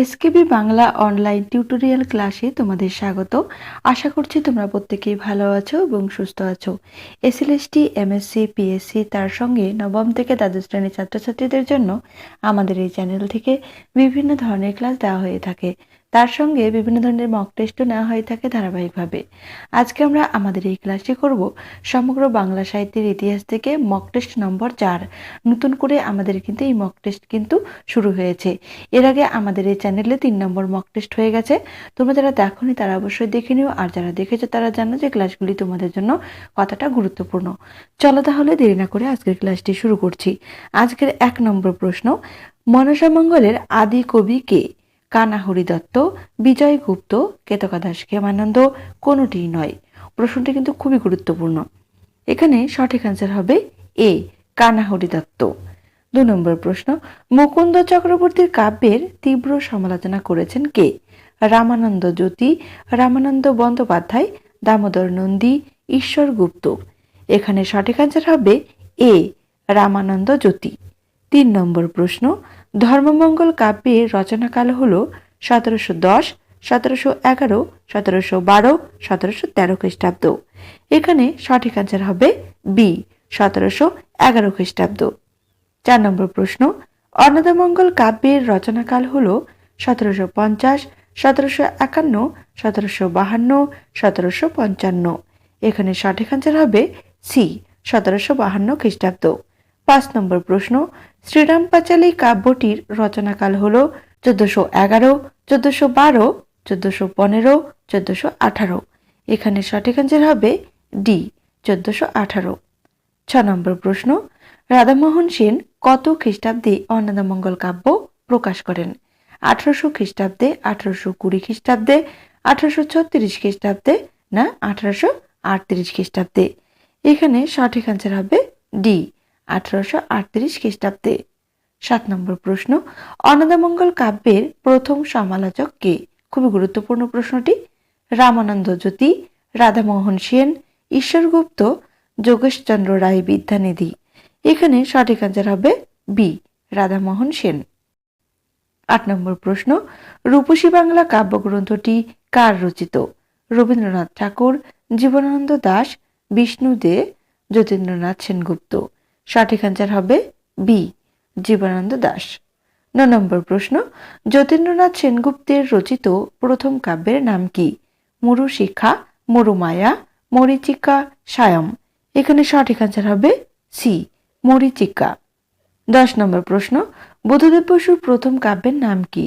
SKB Bangla online tutorial ক্লাসে তোমাদের স্বাগত। আশা করছি তোমরা প্রত্যেকেই ভালো আছো এবং সুস্থ আছো। এসএলএসটি এমএসসি পিএসসি তার সঙ্গে নবম থেকে দ্বাদশ শ্রেণির ছাত্রছাত্রীদের জন্য আমাদের এই চ্যানেল থেকে বিভিন্ন ধরনের ক্লাস দেওয়া হয়ে থাকে। তার সঙ্গে বিভিন্ন ধরনের মক টেস্টও নেওয়া হয়ে থাকে ধারাবাহিকভাবে। আজকে আমরা আমাদের এই ক্লাসটি করব সমগ্র বাংলা সাহিত্যের ইতিহাস থেকে মক টেস্ট নম্বর চার। নতুন করে আমাদের কিন্তু এই মক টেস্ট কিন্তু শুরু হয়েছে। এর আগে আমাদের এই চ্যানেলে তিন নম্বর মক টেস্ট হয়ে গেছে। তোমরা যারা দেখোনি তারা অবশ্যই দেখে নিও, আর যারা দেখেছ তারা জানো যে ক্লাসগুলি তোমাদের জন্য কতটা গুরুত্বপূর্ণ। চলো তাহলে দেরি না করে আজকের ক্লাসটি শুরু করছি। আজকের এক নম্বর প্রশ্ন মনসামঙ্গলের আদি কবি কে? কানাহরি দত্ত বিজয় গুপ্ত, কেতকা দাস ক্ষেমানন্দ কোনোটিই নয়। প্রশ্নটি কিন্তু খুবই গুরুত্বপূর্ণ। এখানে সঠিক অ্যান্সার হবে এ কানাহরি দত্ত দু নম্বর প্রশ্ন, মুকুন্দ চক্রবর্তীর কাব্যের তীব্র সমালোচনা করেছেন কে? রামানন্দ জ্যোতি, রামানন্দ বন্দ্যোপাধ্যায়, দামোদর নন্দী, ঈশ্বর গুপ্ত। এখানে সঠিক অ্যান্সার হবে এ, রামানন্দ জ্যোতি। তিন নম্বর প্রশ্ন ধর্মমঙ্গল কাব্যের রচনাকাল হল সতেরোশো দশ, সতেরোশো এগারো, সতেরোশো বারো, সতেরোশো তেরো খ্রিস্টাব্দ। এখানে সঠিক অ্যান্সার হবে বি সতেরোশো এগারো খ্রিস্টাব্দ। চার নম্বর প্রশ্ন, অন্নদামঙ্গল কাব্যের রচনাকাল হল সতেরোশো পঞ্চাশ, সতেরোশো একান্ন, সতেরোশো বাহান্ন, সতেরোশো পঞ্চান্ন। এখানে সঠিক অ্যান্সার হবে সি সতেরোশো বাহান্ন খ্রিস্টাব্দ। পাঁচ নম্বর প্রশ্ন, শ্রীরাম পাঁচালী কাব্যটির রচনাকাল হল চোদ্দশো এগারো, চোদ্দশো বারো, চোদ্দশো পনেরো, চোদ্দশো আঠারো। এখানে সঠিক অ্যান্সার হবে ডি চোদ্দশো আঠারো। ছ নম্বর প্রশ্ন, রাধামোহন সেন কত খ্রিস্টাব্দে অন্নদামঙ্গল কাব্য প্রকাশ করেন? আঠারোশো খ্রিস্টাব্দে, আঠারোশো কুড়ি খ্রিস্টাব্দে, আঠারোশো ছত্রিশ খ্রিস্টাব্দে না আঠারোশো আটত্রিশ খ্রিস্টাব্দে? এখানে সঠিক অ্যান্সার হবে ডি আঠারোশো আটত্রিশ খ্রিস্টাব্দে। সাত নম্বর প্রশ্ন, অন্নদামঙ্গল কাব্যের প্রথম সমালোচক কে? খুবই গুরুত্বপূর্ণ প্রশ্নটি। রামানন্দ জ্যোতি, রাধামোহন সেন, ঈশ্বরগুপ্ত, যোগেশচন্দ্র রায় বিদ্যানিধি। এখানে সঠিক অ্যান্সার হবে বি রাধামোহন সেন। আট নম্বর প্রশ্ন, রূপসী বাংলা কাব্যগ্রন্থটি কার রচিত? রবীন্দ্রনাথ ঠাকুর, জীবনানন্দ দাস বিষ্ণু দে, যতীন্দ্রনাথ সেনগুপ্ত। সঠিক অ্যান্সার হবে বি জীবনানন্দ দাস। ন নম্বর প্রশ্ন, যতীন্দ্রনাথ সেনগুপ্তের রচিত প্রথম কাব্যের নাম কি? মরু শিক্ষা মরুমায়া মরিচিকা, সায়ম। এখানে সঠিক অ্যান্সার হবে সি মরিচিকা। দশ নম্বর প্রশ্ন বুদ্ধদেব বসুর প্রথম কাব্যের নাম কি?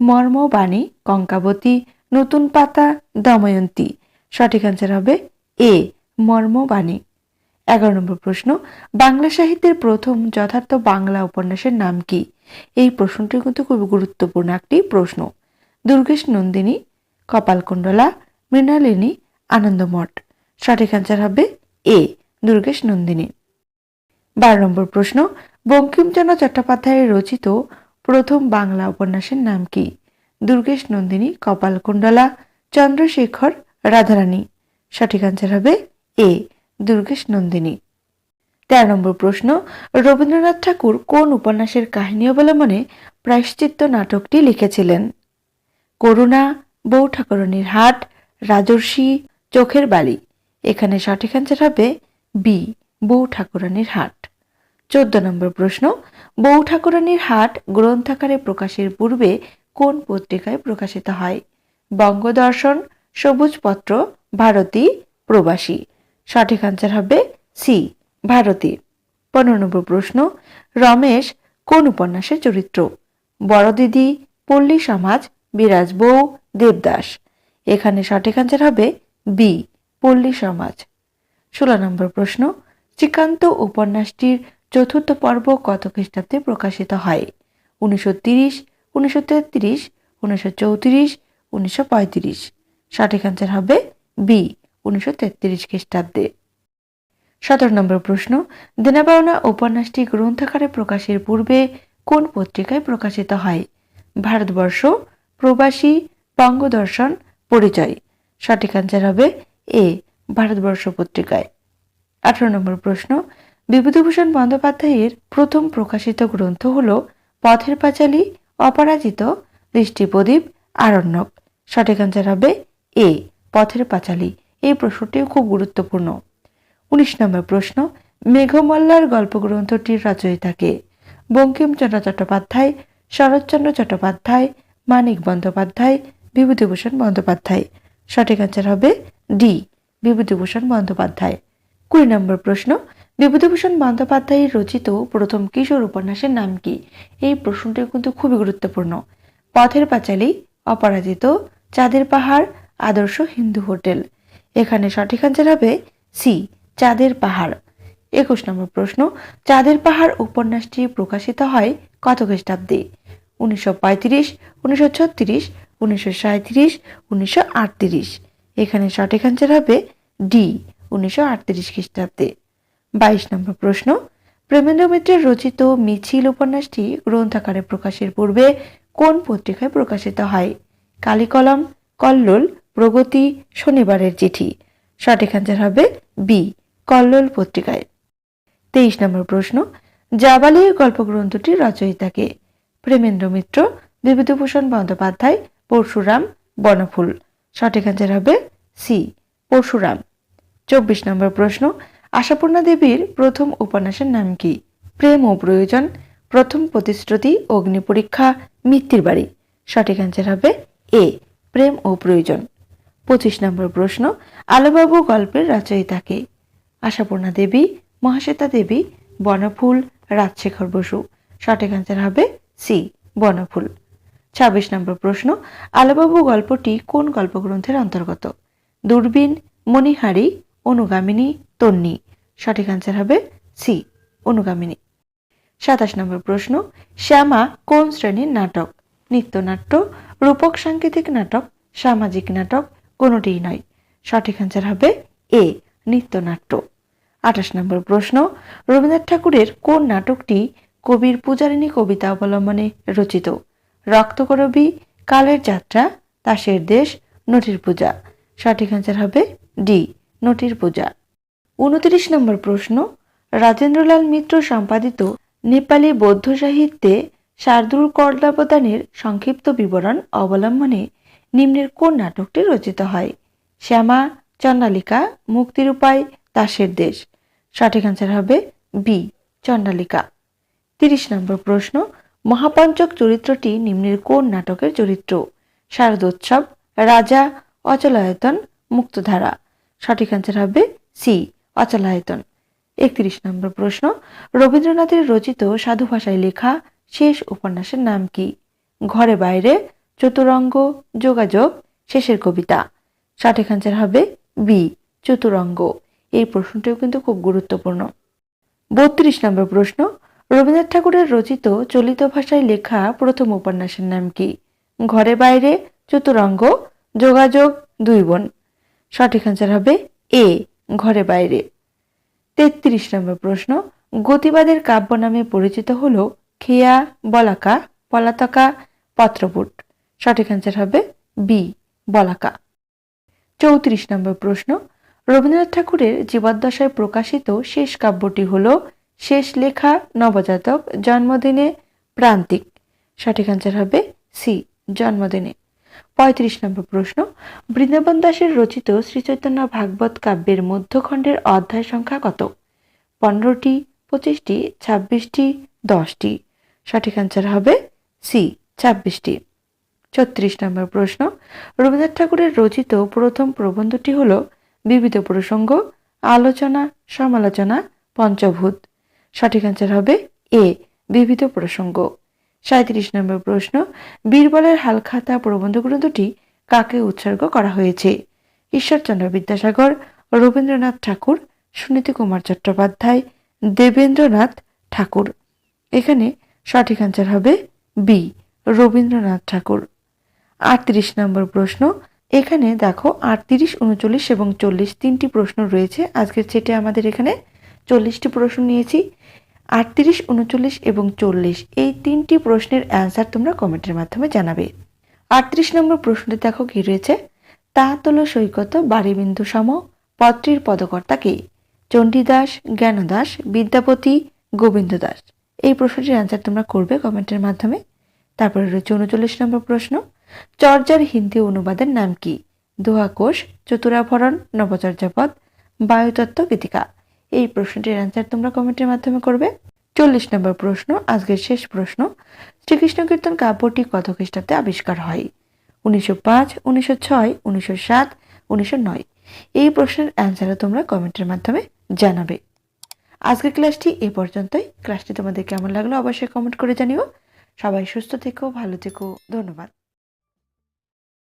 মর্মবাণী কঙ্কাবতী নতুন পাতা, দময়ন্তী। সঠিক অ্যান্সার হবে এ মর্মবাণী। এগারো নম্বর প্রশ্ন, বাংলা সাহিত্যের প্রথম যথার্থ বাংলা উপন্যাসের নাম কি? এই প্রশ্নটি কিন্তু খুবই গুরুত্বপূর্ণ একটি প্রশ্ন। দুর্গেশ নন্দিনী, কপালকুণ্ডলা, মৃণালিনী, আনন্দমঠ। সঠিক অ্যান্সার হবে এ, দুর্গেশ নন্দিনী। বারো নম্বর প্রশ্ন, বঙ্কিমচন্দ্র চট্টোপাধ্যায়ের রচিত প্রথম বাংলা উপন্যাসের নাম কি? দুর্গেশ নন্দিনী, কপালকুণ্ডলা, চন্দ্রশেখর রাধারানী। সঠিক অ্যান্সার হবে এ দুর্গেশ নন্দিনী। তেরো নম্বর প্রশ্ন, রবীন্দ্রনাথ ঠাকুর কোন উপন্যাসের কাহিনী অবলম্বনে প্রায়শ্চিত্ত নাটকটি লিখেছিলেন? করুণা, বউ ঠাকুরনির হাট, রাজর্ষি, চোখের বালি। এখানে সঠিক অ্যান্সার হবে বি, বউ ঠাকুরানীর হাট। চোদ্দ নম্বর প্রশ্ন, বউ ঠাকুরানীর হাট গ্রন্থাকারে প্রকাশের পূর্বে কোন পত্রিকায় প্রকাশিত হয়? বঙ্গদর্শন, সবুজপত্র, ভারতী, প্রবাসী। সঠিক আনসার হবে সি ভারতী। পনেরো নম্বর প্রশ্ন, রমেশ কোন উপন্যাসের চরিত্র? বড় দিদি পল্লী সমাজ, বিরাজ বউ, দেবদাস। এখানে সঠিক আনসার হবে বি পল্লী সমাজ। ষোলো নম্বর প্রশ্ন, শ্রীকান্ত উপন্যাসটির চতুর্থ পর্ব কত খ্রিস্টাব্দে প্রকাশিত হয়? উনিশশো তিরিশ, উনিশশো তেত্রিশ, উনিশশো চৌত্রিশ, উনিশশো পঁয়ত্রিশ। সঠিক আনসার হবে বি উনিশশো তেত্রিশ খ্রিস্টাব্দে। সতেরো নম্বর প্রশ্ন দেনাবাউনা উপন্যাসটি গ্রন্থাকারে প্রকাশের পূর্বে কোন পত্রিকায় প্রকাশিত হয়? ভারতবর্ষ, প্রবাসী, বঙ্গদর্শন, পরিচয়। সঠিক আনসার হবে এ, ভারতবর্ষ পত্রিকায়। আঠারো নম্বর প্রশ্ন, বিভূতিভূষণ বন্দ্যোপাধ্যায়ের প্রথম প্রকাশিত গ্রন্থ হল পথের পাঁচালী, অপরাজিত বৃষ্টি প্রদীপ আরণ্যক। সঠিক অ্যান্সার হবে এ, পথের পাঁচালী। এই প্রশ্নটিও খুব গুরুত্বপূর্ণ। উনিশ নম্বর প্রশ্ন, মেঘমল্লার গল্পগ্রন্থটির রচয়িতাকে বঙ্কিমচন্দ্র চট্টোপাধ্যায়, শরৎচন্দ্র চট্টোপাধ্যায়, মানিক বন্দ্যোপাধ্যায়, বিভূতিভূষণ বন্দ্যোপাধ্যায়। সঠিক অ্যান্সার হবে ডি বিভূতিভূষণ বন্দ্যোপাধ্যায়। কুড়ি নম্বর প্রশ্ন, বিভূতিভূষণ বন্দ্যোপাধ্যায়ের রচিত প্রথম কিশোর উপন্যাসের নাম কি? এই প্রশ্নটি কিন্তু খুবই গুরুত্বপূর্ণ। পথের পাঁচালী, অপরাজিত, চাঁদের পাহাড়, আদর্শ হিন্দু হোটেল। এখানে সঠিক অ্যান্সার হবে সি চাঁদের পাহাড়। একুশ নম্বর প্রশ্ন, চাঁদের পাহাড় উপন্যাসটি প্রকাশিত হয় কত খ্রিস্টাব্দে? উনিশশো পঁয়ত্রিশ, উনিশশো ছত্রিশ, উনিশশো সাঁত্রিশ উনিশশো আটত্রিশ। এখানে সঠিক অ্যান্সার হবে ডি উনিশশো আটত্রিশ খ্রিস্টাব্দে। বাইশ নম্বর প্রশ্ন, প্রেমেন্দ্র মিত্রের রচিত মিছিল উপন্যাসটি গ্রন্থাকারে প্রকাশের পূর্বে কোন পত্রিকায় প্রকাশিত হয়? কালিকলম, কল্লোল প্রগতি শনিবারের চিঠি। সঠিক অ্যান্সার হবে বি কল্লোল পত্রিকায়। তেইশ নম্বর প্রশ্ন জাবালি গল্পগ্রন্থটির রচয়িতাকে? প্রেমেন্দ্র মিত্র, বিভূতিভূষণ বন্দ্যোপাধ্যায়, পরশুরাম, বনফুল। সঠিক অ্যান্সার হবে সি পরশুরাম। চব্বিশ নম্বর প্রশ্ন, আশাপূর্ণা দেবীর প্রথম উপন্যাসের নাম কি? প্রেম ও প্রয়োজন, প্রথম প্রতিশ্রুতি, অগ্নি পরীক্ষা, মৃত্যুর বাড়ি। সঠিক অ্যান্সার হবে এ প্রেম ও প্রয়োজন। পঁচিশ নম্বর প্রশ্ন, আলোবাবু গল্পের রচয়িতাকে। আশাপূর্ণা দেবী, মহাশ্বেতা দেবী, বনফুল, রাজশেখর বসু। সঠিক অ্যান্সার হবে সি বনফুল। ছাব্বিশ নম্বর প্রশ্ন, আলোবাবু গল্পটি কোন গল্পগ্রন্থের অন্তর্গত? দূরবীন, মণিহারি, অনুগামিনী, তন্নি। সঠিক অ্যান্সার হবে সি অনুগামিনী। সাতাশ নম্বর প্রশ্ন, শ্যামা কোন শ্রেণির নাটক? নৃত্যনাট্য, রূপক সাংকেতিক নাটক, সামাজিক নাটক কোনোটিই নয়। সঠিক অ্যান্সার হবে এ, নৃত্যনাট্য। আঠাশ নম্বর প্রশ্ন, রবীন্দ্রনাথ ঠাকুরের কোন নাটকটি কবির পূজারিণী কবিতা অবলম্বনে রচিত? রক্তকরবী কালের যাত্রা, তাসের দেশ, নটির পূজা। সঠিক অ্যান্সার হবে ডি, নটির পূজা। উনত্রিশ নম্বর প্রশ্ন, রাজেন্দ্রলাল মিত্র সম্পাদিত নেপালি বৌদ্ধ সাহিত্যে শার্দুল কর্দাবদানের সংক্ষিপ্ত বিবরণ অবলম্বনে নিম্নের কোন নাটকটি রচিত হয়? শ্যামা চণ্ডালিকা মুক্তির উপায় দাসের দেশ। সঠিক অ্যান্সার হবে বি চণ্ডালিকা তিরিশ নম্বর প্রশ্ন, মহাপঞ্চক চরিত্রটি নিম্নের কোন নাটকের চরিত্র? শারদোৎসব, রাজা, অচলায়তন, মুক্তধারা। সঠিক অ্যান্সার হবে সি অচলায়তন। একত্রিশ নম্বর প্রশ্ন, রবীন্দ্রনাথের রচিত সাধু ভাষায় লেখা শেষ উপন্যাসের নাম কি? ঘরে বাইরে চতুরঙ্গ যোগাযোগ, শেষের কবিতা। সঠিক অ্যান্সার হবে বি চতুরঙ্গ। এই প্রশ্নটিও কিন্তু খুব গুরুত্বপূর্ণ। বত্রিশ নম্বর প্রশ্ন, রবীন্দ্রনাথ ঠাকুরের রচিত চলিত ভাষায় লেখা প্রথম উপন্যাসের নাম কি? ঘরে বাইরে, চতুরঙ্গ, যোগাযোগ, দুই বোন। সঠিক অ্যান্সার হবে এ ঘরে বাইরে। তেত্রিশ নম্বর প্রশ্ন, গতিবাদের কাব্য নামে পরিচিত হল খেয়া, বলাকা, পলাতকা, পত্রপুট। সঠিক অ্যান্সার হবে বি বলাকা। চৌত্রিশ নম্বর প্রশ্ন, রবীন্দ্রনাথ ঠাকুরের জীবদ্দশায় প্রকাশিত শেষ কাব্যটি হল শেষ লেখা নবজাতক জন্মদিনে প্রান্তিক। সঠিক অ্যান্সার হবে সি জন্মদিনে। পঁয়ত্রিশ নম্বর প্রশ্ন, বৃন্দাবন দাসের রচিত শ্রীচৈতন্য ভাগবত কাব্যের মধ্যখণ্ডের অধ্যায় সংখ্যা কত? পনেরোটি, পঁচিশটি, ছাব্বিশটি, দশটি। সঠিক অ্যান্সার হবে সি ছাব্বিশটি। ছত্রিশ নম্বর প্রশ্ন। রবীন্দ্রনাথ ঠাকুরের রচিত প্রথম প্রবন্ধটি হল বিবিধ প্রসঙ্গ, আলোচনা, সমালোচনা, পঞ্চভূত। সঠিক অ্যান্সার হবে এ, বিবিধ প্রসঙ্গ। সাঁত্রিশ নম্বর প্রশ্ন, বীরবলের হালখাতা প্রবন্ধ গ্রন্থটি কাকে উৎসর্গ করা হয়েছে? ঈশ্বরচন্দ্র বিদ্যাসাগর, রবীন্দ্রনাথ ঠাকুর, সুনীতি কুমার চট্টোপাধ্যায়, দেবেন্দ্রনাথ ঠাকুর। এখানে সঠিক অ্যান্সার হবে বি, রবীন্দ্রনাথ ঠাকুর। আটত্রিশ নম্বর প্রশ্ন। এখানে দেখো আটত্রিশ, উনচল্লিশ এবং চল্লিশ তিনটি প্রশ্ন রয়েছে। আজকের সেটে আমাদের এখানে চল্লিশটি প্রশ্ন নিয়েছি। আটত্রিশ, উনচল্লিশ এবং চল্লিশ, এই তিনটি প্রশ্নের অ্যান্সার তোমরা কমেন্টের মাধ্যমে জানাবে। আটত্রিশ নম্বর প্রশ্নটি দেখো কি রয়েছে? তা তোল সৈকত, বাড়িবিন্দু সম, পত্রীর পদকর্তা কে? চণ্ডীদাস জ্ঞানদাস বিদ্যাপতি, গোবিন্দ দাস। এই প্রশ্নটির অ্যান্সার তোমরা করবে কমেন্টের মাধ্যমে। তারপরে রয়েছে উনচল্লিশ নম্বর প্রশ্ন। চর্যার হিন্দি অনুবাদের নাম কি? দোহাকোষ, চতুরাভরণ নবচর্যাপদ বায়ুতত্ত্ব, গীতিকা। এই প্রশ্নটির অ্যান্সার তোমরা কমেন্টের মাধ্যমে করবে। চল্লিশ নম্বর প্রশ্ন, আজকের শেষ প্রশ্ন। শ্রীকৃষ্ণ কীর্তন কাব্যটি কত খ্রিস্টাব্দে আবিষ্কার হয়? উনিশশো পাঁচ, উনিশশো ছয়, উনিশশো সাত, উনিশশো নয়। এই প্রশ্নের অ্যান্সারও তোমরা কমেন্টের মাধ্যমে জানাবে। আজকের ক্লাসটি এ পর্যন্তই। ক্লাসটি তোমাদের কেমন লাগল অবশ্যই কমেন্ট করে জানিও। সবাই সুস্থ থেকো, ভালো থেকো। ধন্যবাদ।